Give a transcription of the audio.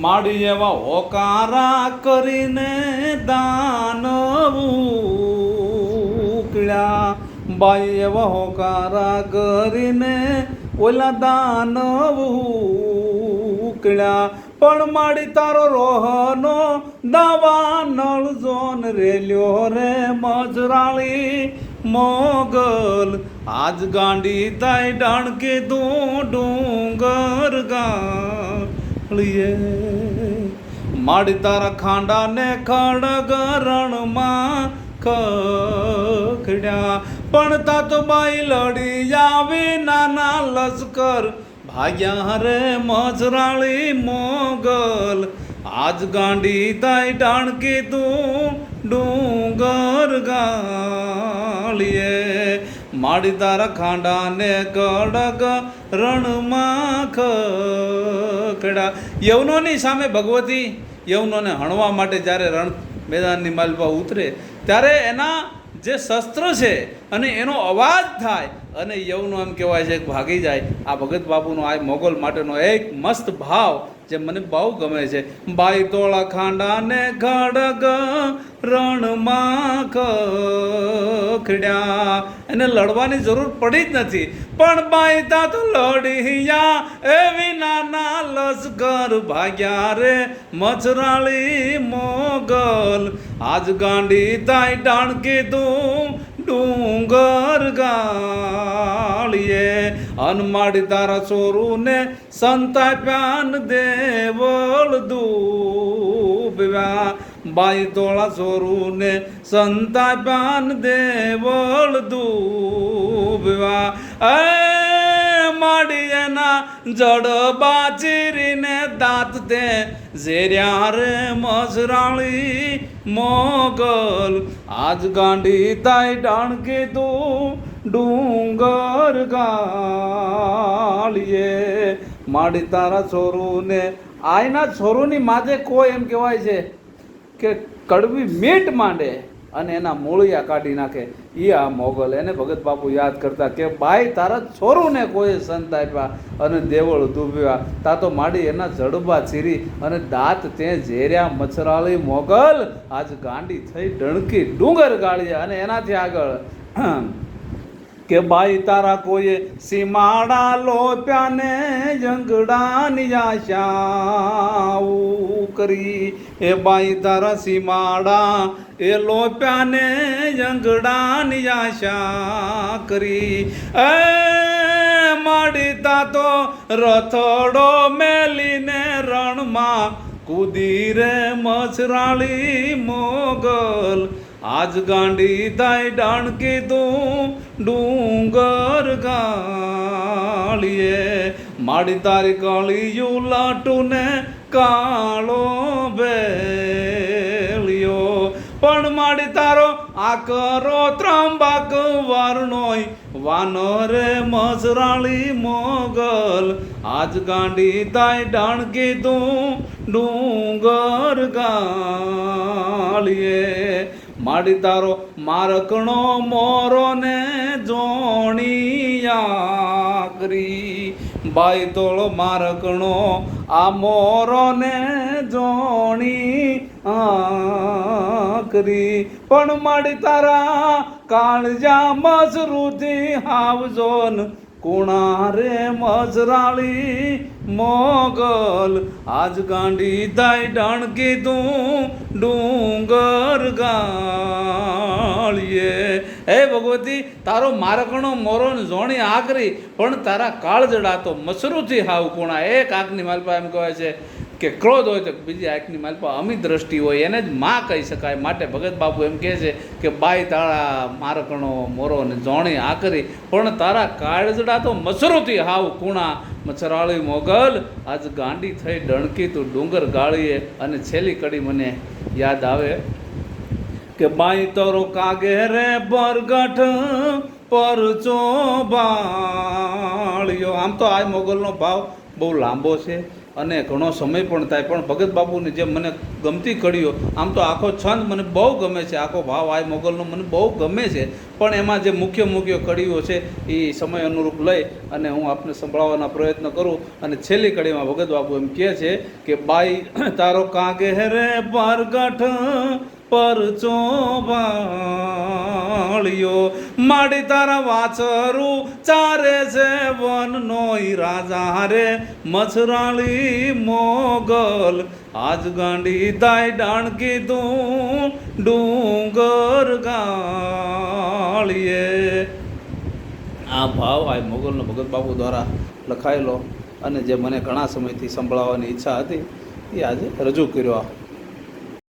માડી એવા હોકારા કરીને દાનવ. ઉકળ્યા બાઈ એવા હોકારા કરીને ઓલા દાનવ. ઉકળ્યા પણ માડી તારો રોહનો દાવા નળ જોન રેલ્યો રે મજરાળી મોગલ. આજ ગાંડી તાઈ ડાણ કીધું ડુંગર ગાળીએ માડી તારા ખાંડાને ખડગરણમાં રણમાં ખખડ્યા. પણ તા તો બાઈ લડી આવી નાના લશ્કર. ભાગ્યા રે મજરાળી મોગલ. આજ ગાંડી તાઈ ડાણ કીધું ડુંગર ગાળીએ માડી તારા ખાંડાને કડક રણમાં ખડા યવનોની સામે ભગવતી યવનોને હણવા માટે જ્યારે રણ મેદાનની માલપા ઉતરે ત્યારે એના જે શસ્ત્ર છે અને એનો અવાજ થાય અને યવનો એમ કહેવાય છે કે ભાગી જાય. આ ભગત બાપુનો આ મોગલ માટેનો એક મસ્ત ભાવ જે મને બહુ ગમે છે. બાઈ તોળા ખાંડાને ખડગ રણમાં ખખડ્યા. એને લડવાની જરૂર પડી જ નથી. પણ બાઈ તા તો લડિયા એવી નાના લશ્કર ભાગ્યા રે મચરાળી મોગલ. આજ ગાંડી તાઈ ડાણ કીધું ડુંગર ગાળીએ. અનમાડી તારા ચોરુને સંતાપ્યાન દેવળ દૂબવ્યા. બાઈ તોળા ચોરુને સંતાપ્યાન દેવળ એના જડ બાજરીને દાંત દે. ઝેર્યા રે મસરાળી મોગલ. આજ ગાંડી તાઈ ડાણ કીધું, ડુંગર ગાળીએ. માડી તારા છોરુને, આયના છોરુની માથે કોઈ એમ કહેવાય છે કે કડવી મીટ માંડે. અને એના મૂળિયા કાઢી નાખે. એ આ મોગલ. એને ભગત બાપુ યાદ કરતા કે, ભાઈ, તારા છોરુને કોઈ સંત આપ્યા અને દેવળ ધૂબ્યા. તા તો માડી એના જડબા ચીરી અને દાંત તે ઝેર્યા. મચ્છરાળી મોગલ, આજ ગાંડી થઈ ડણકી ડુંગર ગાળ્યા અને એનાથી આગળ કે ભાઈ તારા કોઈએ સીમાડા લોપ્યાને જંગડાની આશા કરી. એ બાઈ તારા સીમાડા, એ લોપ્યા ને જંગડાની આશા કરી. એ માડીતા તો રથડો મેલીને રણમાં કુદીરે મછરાળી મોગલ આજ ગાંડી તાઈ ડાણ કીધું, ડુંગર ગાળીએ. માડી તારી કાળિયું લાટુને કાળો બેલિયો પણ માડી તારો આકરો ત્રાંબાક વર્ણોય, વાનરે મસરાળી મોગલ. આજ ગાંડી તાઈ ડાણ કીધું, ડુંગર ગાળીએ. માડી તારો મારકણો મોરો ને જોણિયા કરી. બાઈ તોળો મારકણો આ મોરો ને જોણી કરી. પણ માડી તારા કાળજા મસરૂથી હાવજોન કુણા રે મજરાળી મોગલ. આજ ગાંડી દાય ડાણ કીધું, ડુંગર ગાળીએ. હે ભગવતી, તારો મારકણો મોરો જોણી આકરી, પણ તારા કાળજડા તો મસરૂથી હાવ કુણા. એક આંખની માલપા એમ કહેવાય છે. કે ક્રોધ હોય તો બીજી આંખની માલપા અમી દ્રષ્ટિ હોય, એને જ માં કહી શકાય. માટે ભગત બાપુ એમ કહે છે કે, બાઈ, તારા મારકણો મોરો અને જોણી આકરી પણ તારા કાળજડા તો મસરોથી હાવ કુણા. મચ્છરાળી મોગલ, આજ ગાંડી થઈ ડણકી તું ડુંગર ગાળીએ. અને છેલ્લી કડી મને યાદ આવે કે, બાઈ, તરો કાગે રે બરગઠ પરચો બાળ્યો આમ તો આ મોગલનો ભાવ બહુ લાંબો છે. અને ઘણો સમય પણ થાય. પણ ભગત બાપુની જે મને ગમતી કડીઓ, આમ તો આખો છંદ મને બહુ ગમે છે. આખો ભાવ, આય મોગલનો મને બહુ ગમે છે. પણ એમાં જે મુખ્ય મુખ્ય કડીઓ છે, એ સમય અનુરૂપ લઈ અને હું આપને સંભળાવવાના પ્રયત્ન કરું. અને છેલ્લી કડીમાં ભગત બાપુ એમ કહે છે કે, બાઈ, તારો કાગે રે પરગઠ પરચો વાળ્યો માડી તારા વાછરું ચારે છે વનનો રાજા રે મછરાળી મોગલ. આજ ગાંડી દાય ડાણ કીધું ડુંગર ગાળીએ. આ ભાવ આ મોગલનો ભગત બાપુ દ્વારા લખાયેલો અને જે મને ઘણા સમયથી સંભળાવવાની ઈચ્છા હતી, એ આજે રજૂ કર્યો